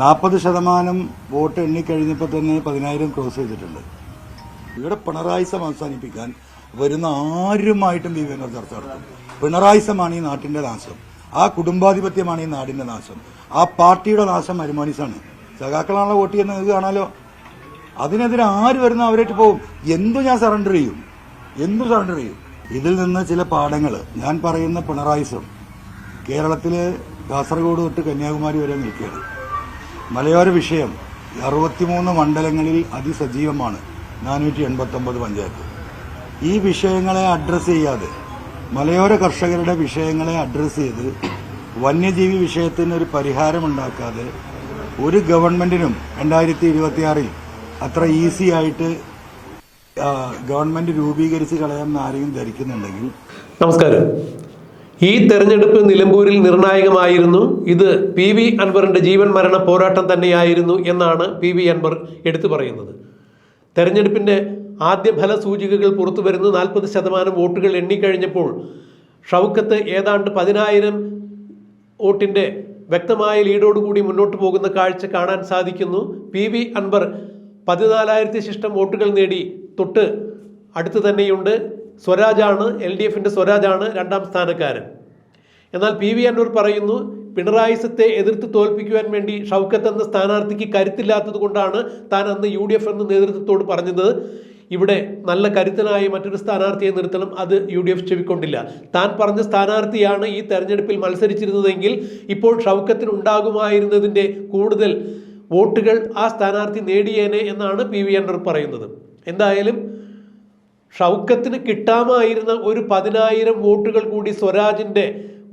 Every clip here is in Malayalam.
നാൽപ്പത് ശതമാനം വോട്ട് എണ്ണിക്കഴിഞ്ഞപ്പോൾ തന്നെ പതിനായിരം ക്രോസ് ചെയ്തിട്ടുണ്ട്. ഇവിടെ പിണറായിസം അവസാനിപ്പിക്കാൻ വരുന്ന ആരുമായിട്ടും ബി ചർച്ച നടത്തും. പിണറായിസമാണ് ഈ നാട്ടിന്റെ നാശം. ആ കുടുംബാധിപത്യമാണ് ഈ നാടിന്റെ നാശം. ആ പാർട്ടിയുടെ നാശം അനുമാനിച്ചാണ് സഖാക്കളാണല്ലോ വോട്ട് ചെയ്യുന്നത് നിങ്ങൾക്ക് കാണാലോ? അതിനെതിരെ ആര് വരുന്ന അവരായിട്ട് പോകും എന്തു ഞാൻ സറണ്ടർ ചെയ്യും? എന്തു സറണ്ടർ ചെയ്യും? ഇതിൽ നിന്ന് ചില പാഠങ്ങൾ ഞാൻ പറയുന്ന പിണറായിസം. കേരളത്തിലെ കാസർഗോഡ് തൊട്ട് കന്യാകുമാരി വരെ നിൽക്കുകയാണ്. മലയോര വിഷയം അറുപത്തിമൂന്ന് മണ്ഡലങ്ങളിൽ അതിസജീവമാണ്. നാനൂറ്റി എൺപത്തൊമ്പത് പഞ്ചായത്ത്. ഈ വിഷയങ്ങളെ അഡ്രസ്സ് ചെയ്യാതെ മലയോര കർഷകരുടെ വിഷയങ്ങളെ അഡ്രസ്സ് ചെയ്ത് വന്യജീവി വിഷയത്തിന് ഒരു പരിഹാരമുണ്ടാക്കാതെ ഒരു ഗവൺമെന്റിനും രണ്ടായിരത്തി ഇരുപത്തിയാറിൽ അത്ര ഈസി ആയിട്ട് ഗവൺമെന്റ് രൂപീകരിച്ച് കളയാമെന്ന് ആരെയും ധരിക്കുന്നുണ്ടെങ്കിൽ നമസ്കാരം. ഈ തെരഞ്ഞെടുപ്പ് നിലമ്പൂരിൽ നിർണായകമായിരുന്നു. ഇത് പി വി അൻവറിന്റെ ജീവൻ മരണ പോരാട്ടം തന്നെയായിരുന്നു എന്നാണ് പി വി അൻവർ എടുത്തു പറയുന്നത്. തെരഞ്ഞെടുപ്പിന്റെ ആദ്യ ഫല സൂചികകൾ പുറത്തു വരുന്നു. നാൽപ്പത് ശതമാനം വോട്ടുകൾ എണ്ണിക്കഴിഞ്ഞപ്പോൾ ഷൗക്കത്ത് ഏതാണ്ട് പതിനായിരം വോട്ടിന്റെ വ്യക്തമായ ലീഡോടുകൂടി മുന്നോട്ട് പോകുന്ന കാഴ്ച കാണാൻ സാധിക്കുന്നു. പി വി അൻവർ പതിനാലായിരത്തി ശിഷ്ടം വോട്ടുകൾ നേടി തൊട്ട് അടുത്ത് തന്നെയുണ്ട്. സ്വരാജാണ് എൽ ഡി എഫിന്റെ സ്വരാജാണ് രണ്ടാം സ്ഥാനക്കാരൻ. എന്നാൽ പി വി അന്നൂർ പറയുന്നു പിണറായിസത്തെ എതിർത്ത് തോൽപ്പിക്കുവാൻ വേണ്ടി ഷൗക്കത്ത് എന്ന സ്ഥാനാർത്ഥിക്ക് കരുത്തില്ലാത്തത് കൊണ്ടാണ് താൻ അന്ന് യു ഡി എഫ് എന്ന നേതൃത്വത്തോട് പറഞ്ഞത്. ഇവിടെ നല്ല കരുത്തനായ മറ്റൊരു സ്ഥാനാർത്ഥിയെ നിർത്തണം അത് യു ഡി എഫ് ചെവിക്കൊണ്ടില്ല. താൻ പറഞ്ഞ സ്ഥാനാർത്ഥിയാണ് ഈ തെരഞ്ഞെടുപ്പിൽ മത്സരിച്ചിരുന്നതെങ്കിൽ ഇപ്പോൾ ഷൗക്കത്തിന് ഉണ്ടാകുമായിരുന്നതിന്റെ കൂടുതൽ വോട്ടുകൾ ആ സ്ഥാനാർത്ഥി നേടിയേനെ എന്നാണ് പി വി അൻവർ പറയുന്നത്. എന്തായാലും ഷൗക്കത്തിന് കിട്ടാമായിരുന്ന ഒരു പതിനായിരം വോട്ടുകൾ കൂടി സ്വരാജിന്റെ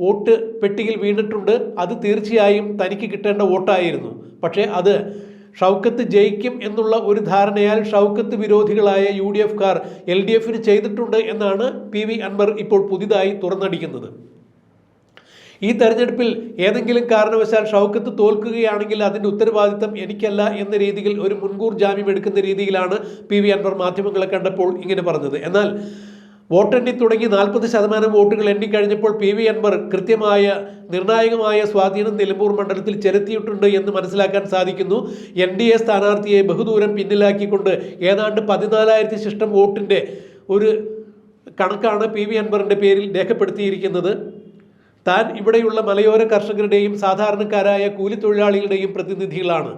വോട്ട് പെട്ടിയിൽ വീണിട്ടുണ്ട്. അത് തീർച്ചയായും തനിക്ക് കിട്ടേണ്ട വോട്ടായിരുന്നു. പക്ഷേ അത് ഷൗക്കത്ത് ജയിക്കും എന്നുള്ള ഒരു ധാരണയാൽ ഷൗക്കത്ത് വിരോധികളായ യു ഡി എഫ് കാർ എൽ ഡി എഫിന് ചെയ്തിട്ടുണ്ട് എന്നാണ് പി വി അൻവർ ഇപ്പോൾ പുതിയതായി തുറന്നടിക്കുന്നത്. ഈ തെരഞ്ഞെടുപ്പിൽ ഏതെങ്കിലും കാരണവശാൽ ഷൗക്കത്ത് തോൽക്കുകയാണെങ്കിൽ അതിന്റെ ഉത്തരവാദിത്തം എനിക്കല്ല എന്ന രീതിയിൽ ഒരു മുൻകൂർ ജാമ്യം എടുക്കുന്ന രീതിയിലാണ് പി വി അൻവർ മാധ്യമങ്ങളെ കണ്ടപ്പോൾ ഇങ്ങനെ പറഞ്ഞത്. എന്നാൽ വോട്ടെണ്ണി തുടങ്ങി നാൽപ്പത് ശതമാനം വോട്ടുകൾ എണ്ണിക്കഴിഞ്ഞപ്പോൾ പി വി അൻവർ കൃത്യമായ നിർണായകമായ സ്വാധീനം നിലമ്പൂർ മണ്ഡലത്തിൽ ചെലുത്തിയിട്ടുണ്ട് എന്ന് മനസ്സിലാക്കാൻ സാധിക്കുന്നു. എൻ ഡി എ സ്ഥാനാർത്ഥിയെ ബഹുദൂരം പിന്നിലാക്കിക്കൊണ്ട് ഏതാണ്ട് പതിനാലായിരത്തി ശിഷ്ടം വോട്ടിന്റെ ഒരു കണക്കാണ് പി വി അൻവറിന്റെ പേരിൽ രേഖപ്പെടുത്തിയിരിക്കുന്നത്. താൻ ഇവിടെയുള്ള മലയോര കർഷകരുടെയും സാധാരണക്കാരായ കൂലിത്തൊഴിലാളികളുടെയും പ്രതിനിധികളാണ്.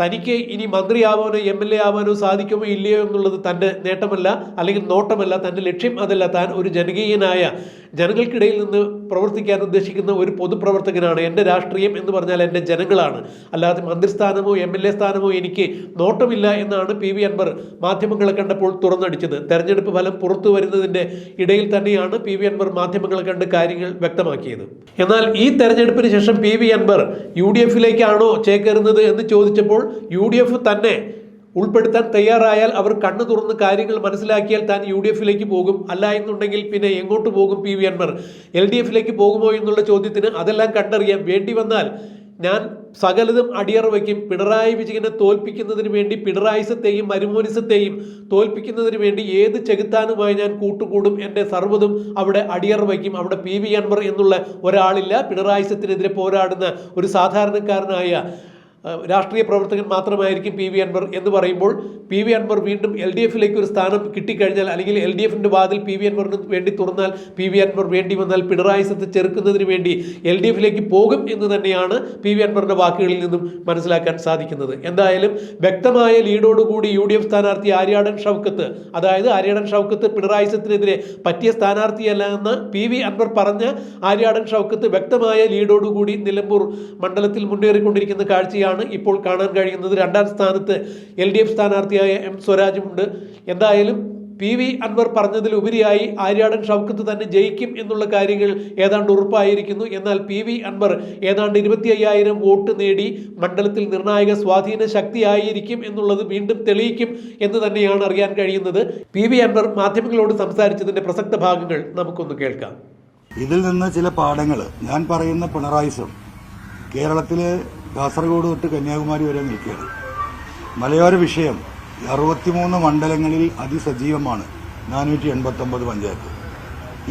തനിക്ക് ഇനി മന്ത്രിയാവാനോ എം എൽ എ ആവാനോ സാധിക്കുമോ ഇല്ലയോ എന്നുള്ളത് തന്റെ നേട്ടമല്ല അല്ലെങ്കിൽ നോട്ടമല്ല തന്റെ ലക്ഷ്യം അതല്ല. താൻ ഒരു ജനകീയനായ ജനങ്ങൾക്കിടയിൽ നിന്ന് പ്രവർത്തിക്കാൻ ഉദ്ദേശിക്കുന്ന ഒരു പൊതുപ്രവർത്തകനാണ്. എന്റെ രാഷ്ട്രീയം എന്ന് പറഞ്ഞാൽ എന്റെ ജനങ്ങളാണ്. അല്ലാതെ മന്ത്രിസ്ഥാനമോ എം എൽ എ സ്ഥാനമോ എനിക്ക് നോട്ടമില്ല എന്നാണ് പി വി അൻവർ മാധ്യമങ്ങളെ കണ്ടപ്പോൾ തുറന്നടിച്ചത്. തെരഞ്ഞെടുപ്പ് ഫലം പുറത്തു വരുന്നതിന്റെ ഇടയിൽ തന്നെയാണ് പി വി അൻവർ മാധ്യമങ്ങളെ കണ്ട് കാര്യങ്ങൾ വ്യക്തമാക്കിയത്. എന്നാൽ ഈ തെരഞ്ഞെടുപ്പിന് ശേഷം P V Anvar U D എഫിലേക്കാണോ ചേക്കേറുന്നത് എന്ന് ചോദിച്ചപ്പോൾ യു ഡി എഫ് തന്നെ ഉൾപ്പെടുത്താൻ തയ്യാറായാൽ അവർ കണ്ണു തുറന്ന് കാര്യങ്ങൾ മനസ്സിലാക്കിയാൽ താൻ യു ഡി എഫിലേക്ക് പോകും. അല്ല എന്നുണ്ടെങ്കിൽ പിന്നെ എങ്ങോട്ട് പോകും P V Anvar? L D എഫിലേക്ക് പോകുമോ എന്നുള്ള ചോദ്യത്തിന് അതെല്ലാം കണ്ടറിയാം വേണ്ടി വന്നാൽ ഞാൻ സകലതും അടിയറ വയ്ക്കും. പിണറായി വിജയനെ തോൽപ്പിക്കുന്നതിന് വേണ്ടി പിണറായിസത്തെയും മരുമോനിസത്തെയും തോൽപ്പിക്കുന്നതിന് വേണ്ടി ഏത് ചെകുത്താനുമായി ഞാൻ കൂട്ടുകൂടും? എന്റെ സർവതും അവിടെ അടിയറ വയ്ക്കും. അവിടെ പി വി അൻവർ എന്നുള്ള ഒരാളില്ല. പിണറായിസത്തിനെതിരെ പോരാടുന്ന ഒരു സാധാരണക്കാരനായ രാഷ്ട്രീയ പ്രവർത്തകൻ മാത്രമായിരിക്കും പി വി അൻവർ എന്ന് പറയുമ്പോൾ പി വി അൻവർ വീണ്ടും എൽ ഡി എഫിലേക്ക് ഒരു സ്ഥാനം കിട്ടിക്കഴിഞ്ഞാൽ അല്ലെങ്കിൽ എൽ ഡി എഫിന്റെ വാതിൽ പി വി അൻവറിന് വേണ്ടി തുറന്നാൽ പി വി അൻവർ വേണ്ടി വന്നാൽ പിണറായി സത്ത് ചെറുക്കുന്നതിന് വേണ്ടി എൽ ഡി എഫിലേക്ക് പോകും എന്ന് തന്നെയാണ് പി വി അൻവറിന്റെ വാക്കുകളിൽ നിന്നും മനസ്സിലാക്കാൻ സാധിക്കുന്നത്. എന്തായാലും വ്യക്തമായ ലീഡോടുകൂടി യു ഡി എഫ് സ്ഥാനാർത്ഥി ആര്യാടൻ ഷൗക്കത്ത് അതായത് ആര്യാടൻ ഷൗക്കത്ത് പിണറായി സത്തിനെതിരെ പറ്റിയ സ്ഥാനാർത്ഥിയല്ല എന്ന് പി വി അൻവർ പറഞ്ഞ ആര്യാടൻ ഷൗക്കത്ത് വ്യക്തമായ ലീഡോടുകൂടി നിലമ്പൂർ മണ്ഡലത്തിൽ മുന്നേറിക്കൊണ്ടിരിക്കുന്ന കാഴ്ചയാണ് ഇപ്പോൾ കാണാൻ കഴിയുന്നത്. രണ്ടാം സ്ഥാനത്ത് എൽ ഡി എഫ് സ്ഥാനാർത്ഥിയായ എം സ്വരാജുമുണ്ട് എന്തായാലും പി വി അൻവർ പറഞ്ഞതിലുപരിയായി ആര്യാടൻ ഷൗക്കത്ത് തന്നെ ജയിക്കും എന്നുള്ള കാര്യങ്ങൾ ഏതാണ്ട് ഉറപ്പായിരിക്കുന്നു. എന്നാൽ പി വി അൻവർ ഏതാണ്ട് ഇരുപത്തി അയ്യായിരം വോട്ട് നേടി മണ്ഡലത്തിൽ നിർണായക സ്വാധീന ശക്തിയായിരിക്കും എന്നുള്ളത് വീണ്ടും തെളിയിക്കും എന്ന് തന്നെയാണ് അറിയാൻ കഴിയുന്നത്. പി വി അൻവർ മാധ്യമങ്ങളോട് സംസാരിച്ചതിന്റെ പ്രസക്ത ഭാഗങ്ങൾ നമുക്കൊന്ന് കേൾക്കാം. ഇതിൽ നിന്ന് ചില പാഠങ്ങൾ ഞാൻ പറയുന്ന പിണറായിസം കേരളത്തിലെ കാസർഗോഡ് തൊട്ട് കന്യാകുമാരി വരെ നിൽക്കുകയാണ്. മലയോര വിഷയം അറുപത്തിമൂന്ന് മണ്ഡലങ്ങളിൽ അതിസജീവമാണ്. നാനൂറ്റി എൺപത്തൊമ്പത് പഞ്ചായത്ത്.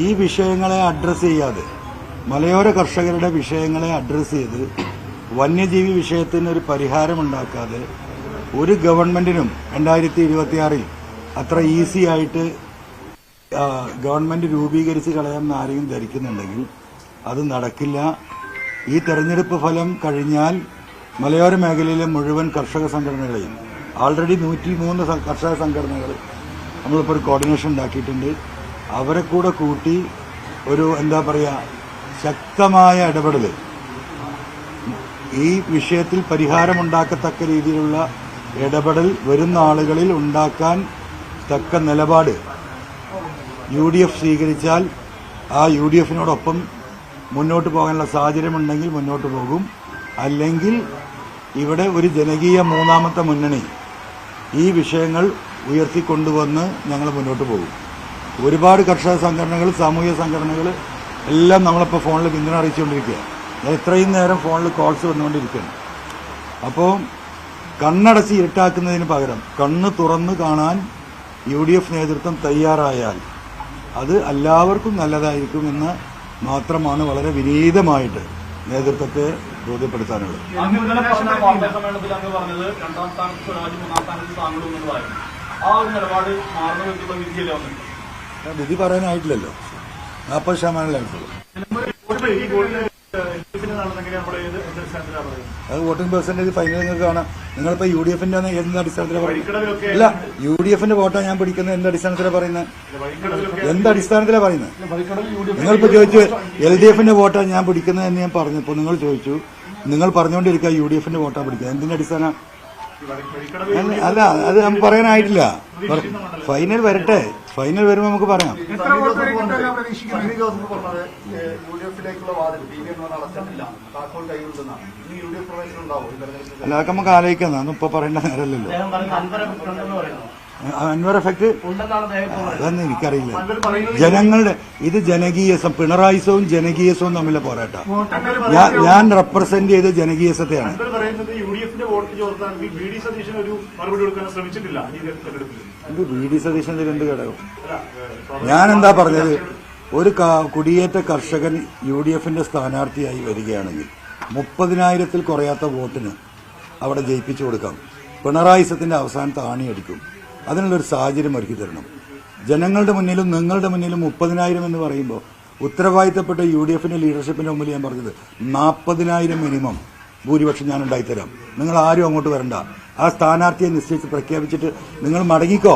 ഈ വിഷയങ്ങളെ അഡ്രസ്സ് ചെയ്യാതെ മലയോര കർഷകരുടെ വിഷയങ്ങളെ അഡ്രസ്സ് ചെയ്ത് വന്യജീവി വിഷയത്തിന് ഒരു പരിഹാരമുണ്ടാക്കാതെ ഒരു ഗവൺമെന്റിനും രണ്ടായിരത്തി ഇരുപത്തിയാറിൽ അത്ര ഈസി ആയിട്ട് ഗവൺമെന്റ് രൂപീകരിച്ച് കളയാമെന്ന് ആരെയും ധരിക്കുന്നുണ്ടെങ്കിൽ അത് നടക്കില്ല. ഈ തെരഞ്ഞെടുപ്പ് ഫലം കഴിഞ്ഞാൽ മലയോര മേഖലയിലെ മുഴുവൻ കർഷക സംഘടനകളെയും ആൾറെഡി നൂറ്റി മൂന്ന് കർഷക സംഘടനകൾ നമ്മളിപ്പോൾ ഒരു കോർഡിനേഷൻ ഉണ്ടാക്കിയിട്ടുണ്ട്. അവരെ കൂടെ കൂട്ടി ഒരു എന്താ പറയുക ശക്തമായ ഇടപെടൽ ഈ വിഷയത്തിൽ പരിഹാരമുണ്ടാക്കത്തക്ക രീതിയിലുള്ള ഇടപെടൽ വരുന്ന ആളുകളിൽ ഉണ്ടാക്കാൻ തക്ക നിലപാട് യു ഡി എഫ് സ്വീകരിച്ചാൽ ആ യു ഡി എഫിനോടൊപ്പം മുന്നോട്ട് പോകാനുള്ള സാഹചര്യമുണ്ടെങ്കിൽ മുന്നോട്ട് പോകും. അല്ലെങ്കിൽ ഇവിടെ ഒരു ജനകീയ മൂന്നാമത്തെ മുന്നണി ഈ വിഷയങ്ങൾ ഉയർത്തിക്കൊണ്ടുവന്ന് ഞങ്ങൾ മുന്നോട്ട് പോകും. ഒരുപാട് കർഷക സംഘടനകൾ സാമൂഹിക സംഘടനകൾ എല്ലാം നമ്മളിപ്പോൾ ഫോണിൽ പിന്തുണ അറിയിച്ചുകൊണ്ടിരിക്കുകയാണ്. ഞാൻ ഇത്രയും നേരം ഫോണിൽ കോൾസ് വന്നുകൊണ്ടിരിക്കുകയാണ്. അപ്പോൾ കണ്ണടച്ച് ഇരുട്ടാക്കുന്നതിന് പകരം കണ്ണ് തുറന്ന് കാണാൻ യു ഡി എഫ് നേതൃത്വം തയ്യാറായാൽ അത് എല്ലാവർക്കും നല്ലതായിരിക്കുമെന്ന് മാത്രമാണ് വളരെ വിനീതമായിട്ട് നേതൃത്വത്തെ ബോധ്യപ്പെടുത്താനുള്ളത്. വിധി പറയാനായിട്ടില്ലല്ലോ. നാൽപ്പത് ശതമാനമായിട്ടുള്ളൂ ഈ അത് വോട്ടിംഗ് പെർസെന്റേജ് ഫൈനൽ നിങ്ങൾക്ക് കാണാം. നിങ്ങളിപ്പോ യു ഡി എഫിന്റെ എന്ത് അടിസ്ഥാനത്തിലാണ് പറയുന്നത്? ഇല്ല യു ഡി എഫിന്റെ വോട്ടാണ് ഞാൻ പിടിക്കുന്നത് എന്ത് അടിസ്ഥാനത്തിലാണ് പറയുന്നത്? എന്ത് അടിസ്ഥാനത്തിലാണ് പറയുന്നത്? നിങ്ങളിപ്പോ ചോദിച്ചു എൽ ഡി എഫിന്റെ വോട്ടാണ് ഞാൻ പിടിക്കുന്നത് എന്ന് ഞാൻ പറഞ്ഞപ്പോൾ നിങ്ങൾ ചോദിച്ചു. നിങ്ങൾ പറഞ്ഞുകൊണ്ടിരിക്കുക യു ഡി എഫിന്റെ വോട്ടാണ് പിടിക്കുക എന്തിന്റെ അടിസ്ഥാനം? അല്ല, അല്ല അത് നമുക്ക് പറയാനായിട്ടില്ല. ഫൈനൽ വരട്ടെ. ഫൈനൽ വരുമ്പോൾ നമുക്ക് പറയാം. അല്ല അതൊക്കെ നമുക്ക് ആലോചിക്കാം. അതൊന്നും ഇപ്പൊ പറയേണ്ട നേരമല്ലല്ലോ അൻവർ എഫക്ട് അതെന്ന് എനിക്കറിയില്ല. ജനങ്ങളുടെ ഇത് ജനകീയസം പിണറായിസവും ജനകീയസവും തമ്മിലെ പോരാട്ടം. ഞാൻ ഞാൻ റെപ്രസെന്റ് ചെയ്ത ജനകീയസത്തെയാണ് പറയുന്നത് യു ഡി എഫിന്റെ വോട്ട് ചോർത്താൻ ബി ഡി സതീശൻ ഒരു മറുപടി കൊടുക്കാൻ ശ്രമിച്ചിട്ടില്ല. ഈ തെരഞ്ഞെടുപ്പിൽ. ഇത് വി ഡി സതീശൻ എന്ത് ഘടകം. ഞാൻ എന്താ പറഞ്ഞത്? ഒരു കുടിയേറ്റ കർഷകൻ യു ഡി എഫിന്റെ സ്ഥാനാർത്ഥിയായി വരികയാണെങ്കിൽ മുപ്പതിനായിരത്തിൽ കുറയാത്ത വോട്ടിന് അവിടെ ജയിപ്പിച്ചു കൊടുക്കാം. പിണറായിസത്തിന്റെ അവസാനത്ത് ആണിയടിക്കും. അതിനുള്ളൊരു സാഹചര്യം ഒരുക്കി തരണം. ജനങ്ങളുടെ മുന്നിലും നിങ്ങളുടെ മുന്നിലും മുപ്പതിനായിരം എന്ന് പറയുമ്പോൾ ഉത്തരവാദിത്തപ്പെട്ട യു ഡി എഫിന്റെ ലീഡർഷിപ്പിന്റെ മുമ്പിൽ ഞാൻ പറഞ്ഞത് നാൽപ്പതിനായിരം മിനിമം ഭൂരിപക്ഷം ഞാൻ ഉണ്ടായിത്തരാം നിങ്ങൾ ആരും അങ്ങോട്ട് വരണ്ട. ആ സ്ഥാനാർത്ഥിയെ നിശ്ചയിച്ച് പ്രഖ്യാപിച്ചിട്ട് നിങ്ങൾ മടങ്ങിക്കോ.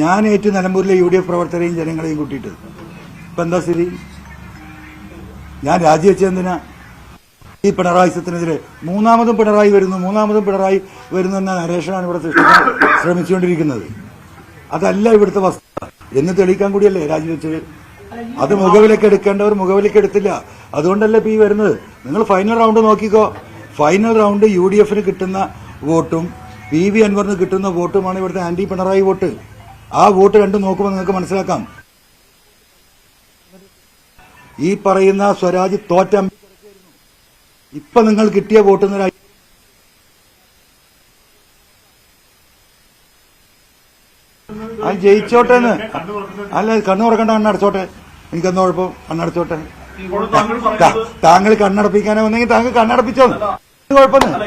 ഞാൻ ഏറ്റു നിലമ്പൂരിലെ യു ഡി എഫ് പ്രവർത്തകരെയും ജനങ്ങളെയും കൂട്ടിയിട്ട്. ഇപ്പൊ എന്താ സ്ഥിതി? ഞാൻ രാജിവെച്ചെന്തിനാ ഈ പിണറായി സത്തിനെതിരെ മൂന്നാമതും പിണറായി വരുന്നു മൂന്നാമതും പിണറായി വരുന്നു എന്ന നരേഷനാണ് ഇവിടെ ശ്രമിച്ചുകൊണ്ടിരിക്കുന്നത്. അതല്ല ഇവിടുത്തെ വസ്തുത എന്ന് തെളിയിക്കാൻ കൂടിയല്ലേ രാജിവെച്ചത്? അത് മുഖവിലേക്ക് എടുക്കേണ്ടവർ മുഖവിലേക്ക് എടുത്തില്ല. അതുകൊണ്ടല്ലേ ഇപ്പൊ ഈ വരുന്നത്? നിങ്ങൾ ഫൈനൽ റൗണ്ട് നോക്കിക്കോ. ഫൈനൽ റൗണ്ട് യു ഡി എഫിന് കിട്ടുന്ന വോട്ടും പി വി അൻവറിന് കിട്ടുന്ന വോട്ടുമാണ് ഇവിടുത്തെ ആന്റി പിണറായി വോട്ട്. ആ വോട്ട് രണ്ടും നോക്കുമ്പോൾ നിങ്ങൾക്ക് മനസ്സിലാക്കാം. ഈ പറയുന്ന സ്വരാജ് തോറ്റ ഇപ്പൊ നിങ്ങൾ കിട്ടിയ വോട്ട് എന്നൊരു അത് ജയിച്ചോട്ടെ എന്ന്. അല്ല കണ്ണു തുറക്കണ്ട കണ്ണടച്ചോട്ടെ എനിക്കെന്താ കുഴപ്പം. കണ്ണടച്ചോട്ടെ താങ്കൾ കണ്ണടപ്പിക്കാനോ വന്നെങ്കിൽ താങ്കൾ കണ്ണടപ്പിച്ചോ കുഴപ്പമൊന്നും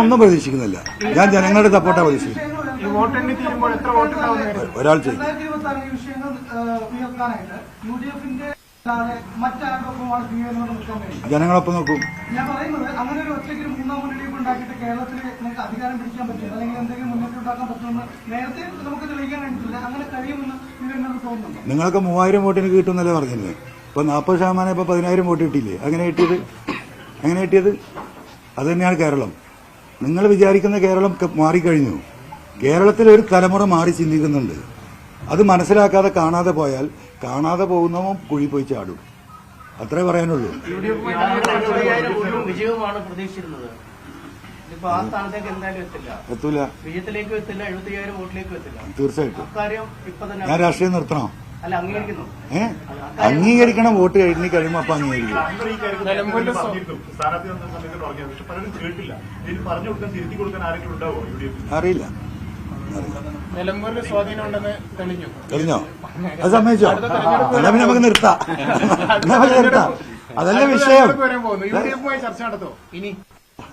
ഒന്നും പ്രതീക്ഷിക്കുന്നില്ല. ഞാൻ ജനങ്ങളുടെ സപ്പോർട്ടാ പ്രതീക്ഷിക്കുന്നത്. ഒരാൾ ചെയ്യും ജനങ്ങളൊപ്പം നോക്കും. ഞാൻ പറയുന്നത് അങ്ങനെ ഒരു ഒറ്റയ്ക്ക് ഒരു മൂന്നാം മുന്നണിയൊക്കെ ഉണ്ടാക്കിയിട്ട് കേരളത്തിൽ നിങ്ങൾക്ക് അധികാരം പിടിക്കാൻ പറ്റില്ല. അല്ലെങ്കിൽ എന്തെങ്കിലും ഉണ്ടാക്കാൻ പറ്റുമെന്ന് നേരത്തെ നമുക്ക് തെളിയിക്കാൻ കഴിഞ്ഞിട്ടില്ല. അങ്ങനെ കഴിയുമെന്ന് തോന്നുന്നുണ്ടോ? നിങ്ങൾക്ക് മൂവായിരം വോട്ടിന് കിട്ടുമെന്നല്ലേ പറഞ്ഞില്ലേ ഇപ്പൊ നാൽപ്പത് ശതമാനം ഇപ്പൊ പതിനായിരം വോട്ട് കിട്ടിയില്ലേ? അങ്ങനെ കിട്ടിയത്? അങ്ങനെ കിട്ടിയത്? അത് തന്നെയാണ് കേരളം. നിങ്ങൾ വിചാരിക്കുന്ന കേരളം മാറിക്കഴിഞ്ഞു. കേരളത്തിൽ ഒരു തലമുറ മാറി ചിന്തിക്കുന്നുണ്ട്. അത് മനസ്സിലാക്കാതെ കാണാതെ പോയാൽ കാണാതെ പോകുന്നവൻ കുഴി പോയി ചാടും. അത്രേ പറയാനുള്ളൂ. എത്തൂല. തീർച്ചയായിട്ടും. ഞാൻ രാഷ്ട്രീയം നിർത്തണോ. അംഗീകരിക്കണം വോട്ട് കഴിഞ്ഞ് കഴിയുമ്പോ അപ്പൊ അംഗീകരിക്കും. അറിയില്ല. നിലമ്പൂരിൽ സ്വാധീനം ഉണ്ടെന്ന് തെളിഞ്ഞു. തെളിഞ്ഞോ? അത് സമ്മതിച്ചോ? എന്നാ പിന്നെ നമുക്ക് നിർത്താം. എന്നാ പിന്നെ നിർത്താം. അതല്ല വിഷയം. ചർച്ച നടത്തോ? ഇനി.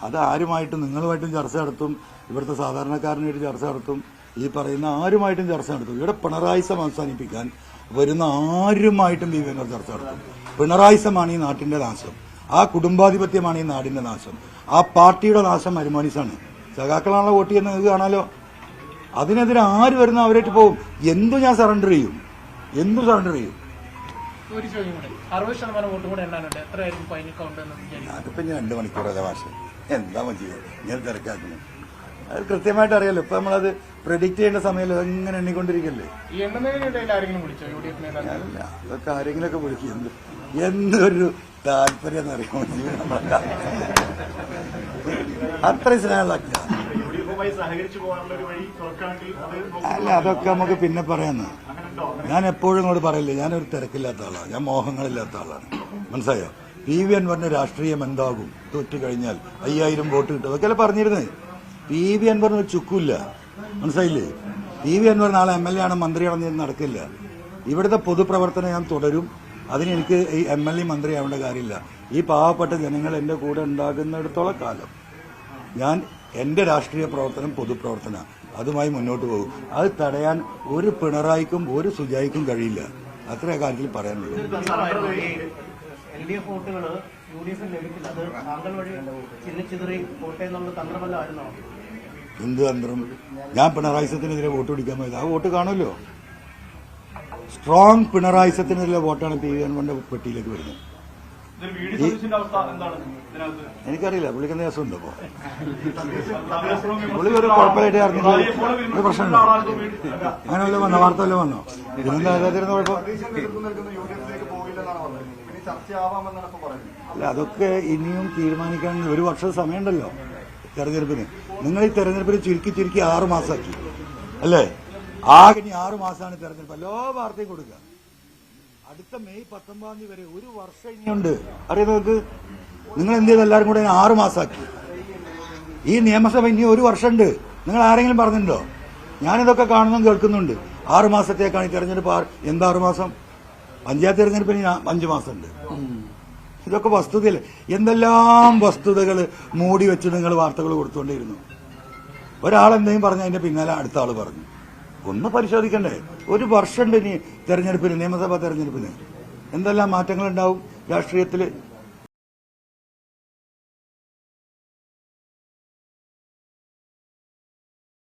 അത് ആരുമായിട്ടും നിങ്ങളുമായിട്ടും ചർച്ച നടത്തും. ഇവിടുത്തെ സാധാരണക്കാരനായിട്ട് ചർച്ച നടത്തും. ഈ പറയുന്ന ആരുമായിട്ടും ചർച്ച നടത്തും. ഇവിടെ പിണറായിസം അവസാനിപ്പിക്കാൻ വരുന്ന ആരുമായിട്ടും ബി വിനോദ് ചർച്ച നടത്തും. പിണറായിസമാണ് ഈ നാട്ടിന്റെ നാശം. ആ കുടുംബാധിപത്യമാണ് ഈ നാടിന്റെ നാശം. ആ പാർട്ടിയുടെ നാശം മരുമാനിസാണ് സഖാക്കളാണല്ലോ വോട്ട് ചെയ്യുന്നത് നിങ്ങൾക്ക് കാണാലോ? അതിനെതിരെ ആര് വരുന്ന അവരായിട്ട് പോകും? എന്തു ഞാൻ സറണ്ടർ ചെയ്യും? എന്തു സറണ്ടർ ചെയ്യും? അതിപ്പോ ഞാൻ രണ്ടു മണിക്കൂറല്ലേ ഭാഷ എന്താ മതി? ഞാൻ തിരക്കാക്കുന്നത് അത് കൃത്യമായിട്ട് അറിയാലോ. ഇപ്പൊ നമ്മളത് പ്രഡിക്റ്റ് ചെയ്യേണ്ട സമയമല്ലോ? എങ്ങനെ എണ്ണിക്കൊണ്ടിരിക്കല്ലേ? അല്ല അതൊക്കെ ആരെങ്കിലൊക്കെ വിളിക്കും. എന്ത് എന്തൊരു താല്പര്യം എന്നറിയാമോ? അത്രയും സ്നേഹമുള്ള അല്ല അതൊക്കെ നമുക്ക് പിന്നെ പറയാന്ന്. ഞാൻ എപ്പോഴും ഇങ്ങോട്ട് പറയില്ലേ? ഞാനൊരു തിരക്കില്ലാത്ത ആളാണ്. ഞാൻ മോഹങ്ങളില്ലാത്ത ആളാണ്. മനസ്സിലായോ? പി വി അൻവറിന്റെ രാഷ്ട്രീയം എന്താകും? തോറ്റു കഴിഞ്ഞാൽ അയ്യായിരം വോട്ട് കിട്ടും. അതൊക്കെ പറഞ്ഞിരുന്നത് പി വി അൻവറിന് ചുക്കില്ല മനസ്സിലായില്ലേ? പി വി അൻവർ നാളെ എം എൽ എ ആണ് മന്ത്രിയാണെന്ന് നടക്കില്ല. ഇവിടുത്തെ പൊതുപ്രവർത്തനം ഞാൻ തുടരും. അതിന് എനിക്ക് ഈ എം എൽ എ മന്ത്രിയാവേണ്ട കാര്യമില്ല. ഈ പാവപ്പെട്ട ജനങ്ങൾ എന്റെ കൂടെ ഉണ്ടാകുന്നിടത്തോളം കാലം ഞാൻ എന്റെ രാഷ്ട്രീയ പ്രവർത്തനം പൊതുപ്രവർത്തന അതുമായി മുന്നോട്ട് പോകും. അത് തടയാൻ ഒരു പിണറായിക്കും ഒരു സുജായിക്കും കഴിയില്ല. അത്രേ കാര്യത്തിൽ പറയാനുള്ളൂ. എൽ ഡി എഫ് വോട്ടുകൾ താങ്കൾ വഴി ചിന്നിച്ചിതറി കോട്ടയം എന്നുള്ള തന്ത്രമല്ലായിരുന്നോ എന്ത് തന്ത്രം. ഞാൻ പിണറായിസത്തിനെതിരെ വോട്ട് പിടിക്കാൻ പോയത്. ആ വോട്ട് കാണുമല്ലോ. സ്ട്രോങ് പിണറായിസത്തിനെതിരെ വോട്ടാണ് പി വി എൻവന്റെ പെട്ടിയിലേക്ക് വരുന്നത്. എനിക്കറിയില്ല. പുള്ളിക്ക് എന്താ അസുഖം അപ്പോ താങ്കൾ പുള്ളി ഒരു കുഴപ്പമായിട്ട് അറിഞ്ഞില്ല ഒരു പ്രശ്നമുണ്ടോ അങ്ങനെ വല്ലതും വന്നോ? വാർത്ത വല്ലതും വന്നോ? കുഴപ്പം? അല്ല അതൊക്കെ ഇനിയും തീരുമാനിക്കാൻ ഒരു വർഷം സമയമുണ്ടല്ലോ. തെരഞ്ഞെടുപ്പിന്. നിങ്ങൾ ഈ തെരഞ്ഞെടുപ്പിന് ചുരുക്കി ചുരുക്കി ആറു മാസമാക്കി അല്ലേ? ആകെ ഇനി ആറു മാസമാണ് തെരഞ്ഞെടുപ്പ്. എല്ലാ വാർത്തയും കൊടുക്കുക. അടുത്ത മെയ് പത്തൊമ്പതാം തീയതി വരെ ഒരു വർഷം ഇനിയുണ്ട്. അറിയാം നിങ്ങൾക്ക്? നിങ്ങൾ എന്ത് ചെയ്തു? എല്ലാവരും കൂടെ ആറു മാസമാക്കി ഈ നിയമസഭ ഇനി ഒരു വർഷമുണ്ട്. നിങ്ങൾ ആരെങ്കിലും പറഞ്ഞിട്ടുണ്ടോ? ഞാനിതൊക്കെ കാണുന്നു കേൾക്കുന്നുണ്ട്. ആറു മാസത്തേക്കാണ് ഈ തെരഞ്ഞെടുപ്പ് എന്താ മാസം? പഞ്ചായത്ത് തെരഞ്ഞെടുപ്പിന് അഞ്ചു മാസമുണ്ട്. ഇതൊക്കെ വസ്തുതയല്ലേ? എന്തെല്ലാം വസ്തുതകൾ മൂടി വെച്ച് നിങ്ങൾ വാർത്തകൾ കൊടുത്തുകൊണ്ടിരുന്നു. ഒരാൾ എന്തെങ്കിലും പറഞ്ഞ അതിന്റെ പിന്നാലെ അടുത്ത ആൾ പറഞ്ഞു. ഒന്ന് പരിശോധിക്കണ്ടേ? ഒരു വർഷമുണ്ട് ഇനി തെരഞ്ഞെടുപ്പിന് നിയമസഭാ തെരഞ്ഞെടുപ്പിന്. എന്തെല്ലാം മാറ്റങ്ങൾ ഉണ്ടാവും രാഷ്ട്രീയത്തിൽ?